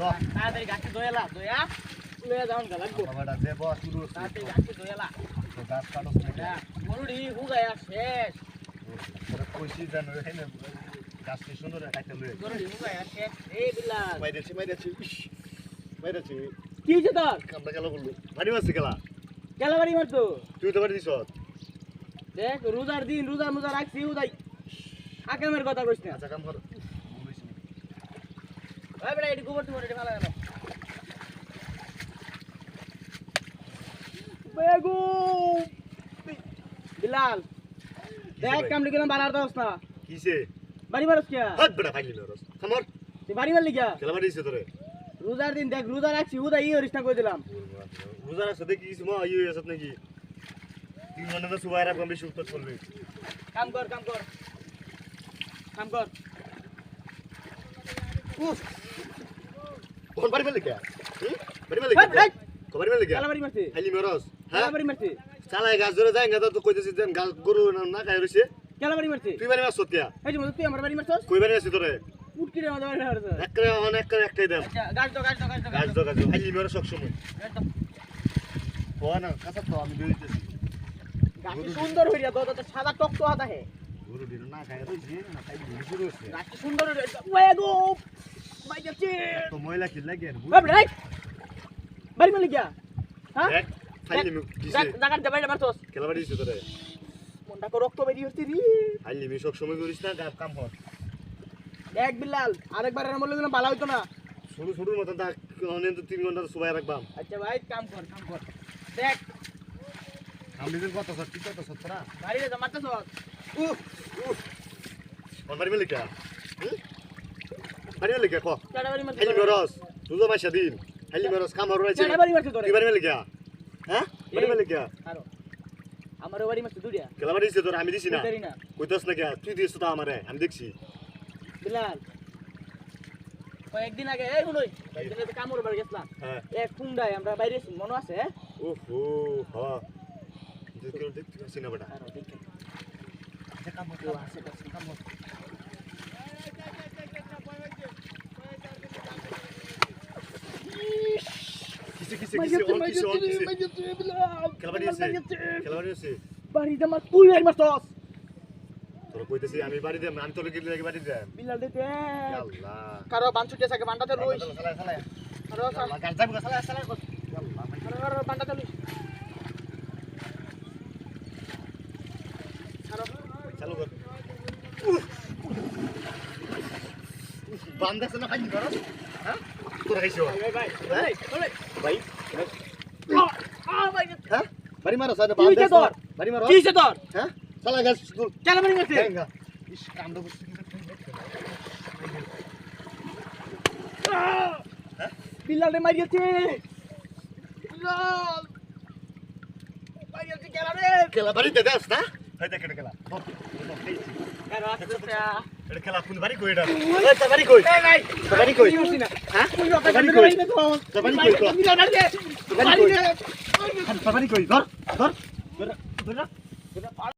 ধর তাড়াতাড়ি গাছটি দোয়ালা দোয়া লয়ে যাওন গা লাগবো। বাবাটা দে বস শুরু তাড়াতাড়ি গাছটি দোয়ালা তো গাছ কাটছ না গরুড়ি হুগায়া শেষ। তোরা কইছি জানো রে না গাছটি সুন্দর কাটতে লই গরুড়ি হুগায়া শেষ। এই বিলাল বাইরেছি বাইরেছি বাইরেছি কি হইছে তোর? কামটা গেল বলল। বাড়ি মারছি গেলা? কেলা বাড়ি মারতো? তুই তো বাড়ি দিছ? দেখ রোজার দিন রোজা মোজা রাখছি উদাই। আকামের কথা কইছ না। আচ্ছা কাম কর। বেটা এটি গোবর তোমার এটি ভালো গেল বেগু বিলাল দেখ কামড়ি গেলাম বালার দোস না কিসে বাড়ি মারস কে হাত বেটা ফাইলি মেরস খামর তুই বাড়ি মারলি কে গেলা বাড়ি দিছে তোরে রোজার দিন দেখ রোজা রাখছি উদাই ই হরিস না কই দিলাম রোজার সাথে কি কিছু মা ইয়ে আছে নাকি তিন ঘণ্টা তো সুবাই রাখলাম বেশি উত্তর চলবে কাম কর কাম কর কাম কর উফ কোন বাড়ি মেলে কে? বাড়ি মেলে। কে কো? বাড়ি। মেলে কে? বাড়ি মারছি। ফাইলি মেরস হ্যাঁ? বাড়ি মারছি। চালাই গাছ ধরে যায় গাছ তো কইতেছি দেন গাছ গরু না না খাই রইছে। কেলা বাড়ি মারছি। তুই বাড়ি মারছ সত্যিয়া এই যে তুই আমার বাড়ি মারছস? কই বাড়ি আছিস তোরে? উটকি রে আমাদের বাড়ি মারছস একরে অন একরে একটাই দেন। আচ্ছা গাছ দাও গাছ দাও গাছ দাও গাছ গাছ তো গাছ মেরস সব সময় গাছ দাও। ও না কাঁচা তো আমি বেরিতেছি গাছটি সুন্দর হইয়া দাও তো সাদা টক তো আদা হে গরু দিন না খাই রইছে না খাই বেশি রইছে গাছটি সুন্দর হইয়া ওয়ে গো! তো ময়লা কি লাগে বাপ রে বাড়ি মারলি গিয়া? হ্যাঁ? দেখ ফাইলি মে কিসে জাগার দে বাড়ি মারছস। খেলা বাড়ি দিছে তোরে। মনটা কো রক্ত বেরিয়ে হচ্ছে রে। ফাইলি মে সব সময় করিস না কাম কাম কর। এক বিলাল আরেকবার এর মধ্যে ভালো হইতো না। ছোট ছোটর মতন তা অনেক তিন ঘণ্টা সুবাই রাখবাম। আচ্ছা ভাই কাম কর কাম কর। দেখ। আমি দিন কত সত্যি কত সত্তরা বাড়ি রে মারছস উফ উফ কোন বাড়ি মেলে হুম? বাড়ি মেলে কে ফাইলি মেরস তুজো মাসা দিন ফাইলি মেরস কাম হর কেডা বাড়ি তোরে তুই বাড়ি মেলে কে হ্যাঁ বাড়ি মেলে আরও আমার বাড়ি মারছস দুরিয়া খেলা বাড়ি দিছে তোর আমি দিছি না কইতাস না কে তুই দিস তো আমারে আমি দেখছি বিলাল কয়েকদিন আগে এই শুনুই কামড় বাড়ি গেছিলাম হ্যাঁ এক কুন্ডায় আমরা বাইরে মনে আছে হ্যাঁ? উফ ও হ্যাঁ দেখতে দেখতে পাচ্ছি না বেটা আরও দেখে কাম হর আছে কামড় কিসে কিসে কিসে অন কিসে অন কিসে খেলা বাড়ি আছে খেলা বাড়ি আছে বাড়িতে আমার তুই বাড়ি মারছস তোর কইতেছি আমি বাড়ি দেব আমি তোর গিয়ে লাগি বাড়ি দেব বিলাল দিতে আল্লাহ কারও বানছুটে থাকে বান্ডাতে লই চালা চালা কারও চালা গাছ যাব চালা চালা কারও কারও বান্ডাতে লই কারও চালু কর বান্দাছ না খাই কর হ্যাঁ হ্যাঁ বাড়ি মারো সাইডে বান্দাছ তোর? বাড়ি মারো কি হইছে তোর হ্যাঁ চালা গাছ তোর কেন বাড়ি মারছিস ইস কান্দ করছিস বিলালে মারিয়েছে মারিয়েছে কেন রে খেলা বাড়িতে দেস না হয় দেখ খেলা কারও আছে এটা খেলা কোন বাড়ি কই এটা? এই তো বাড়ি কই? এই বাড়ি কই? হ্যাঁ? তো বাড়ি কই? তো। বাড়ি কই? রে তো বাড়ি কই? ধর ধর। ধর ধর।